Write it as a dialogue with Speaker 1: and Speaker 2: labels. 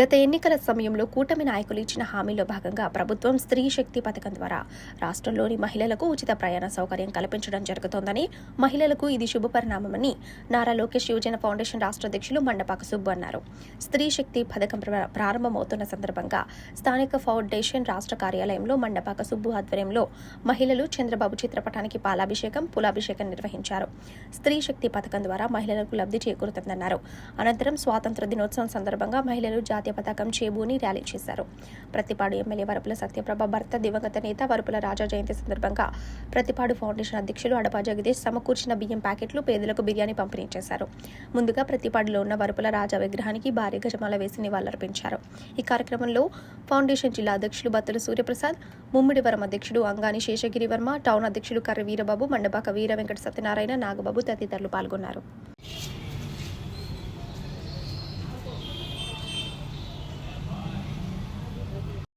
Speaker 1: గత ఎన్నికల సమయంలో కూటమి నాయకులు ఇచ్చిన హామీలో భాగంగా ప్రభుత్వం స్త్రీ శక్తి పథకం ద్వారా రాష్ట్రంలోని మహిళలకు ఉచిత ప్రయాణ సౌకర్యం కల్పించడం జరుగుతోందని మహిళలకు ఇది శుభపరిణామమని నారా లోకేష్ యువజన ఫౌండేషన్ రాష్ట్ర అధ్యక్షులు మండపాక సుబ్బు అన్నారు. స్త్రీ శక్తి పథకం ప్ర- ప్రారంభమవుతున్న సందర్భంగా స్థానిక ఫౌండేషన్ రాష్ట్ర కార్యాలయంలో మండపాక సుబ్బు ఆధ్వర్యంలో మహిళలు చంద్రబాబు చిత్రపటానికి పాలాభిషేకం పులాభిషేకం నిర్వహించారు. స్త్రీ శక్తి పథకం ద్వారా మహిళలకు లబ్ధి చేకూరుతుందన్నారు. అనంతరం స్వాతంత్ర దినోత్సవం సందర్భంగా మహిళలు జాతీయ పతాకం చేబూని ర్యాలీ చేశారు. ప్రతిపాడు ఎమ్మెల్యే వరపుల సత్యప్రభ భర్త దివంగత నేత వరపుల రాజా జయంతి సందర్భంగా ప్రతిపాడు ఫౌండేషన్ అధ్యక్షులు అడపా జగదీష్ సమకూర్చిన బియ్యం ప్యాకెట్లు పేదలకు బిర్యానీ పంపిణీ చేశారు. ముందుగా ప్రతిపాడులో ఉన్న వరపుల రాజా విగ్రహానికి భారీ గజమాల వేసి నివాళులర్పించారు. ఈ కార్యక్రమంలో ఫౌండేషన్ జిల్లా అధ్యక్షులు బత్తుల సూర్యప్రసాద్ ముమ్మిడివరం అధ్యక్షుడు అంగాని శేషగిరి వర్మ టౌన్ అధ్యక్షుడు కర్ర వీరబాబు మండపాక వీర వెంకట సత్యనారాయణ నాగబాబు తదితరులు పాల్గొన్నారు.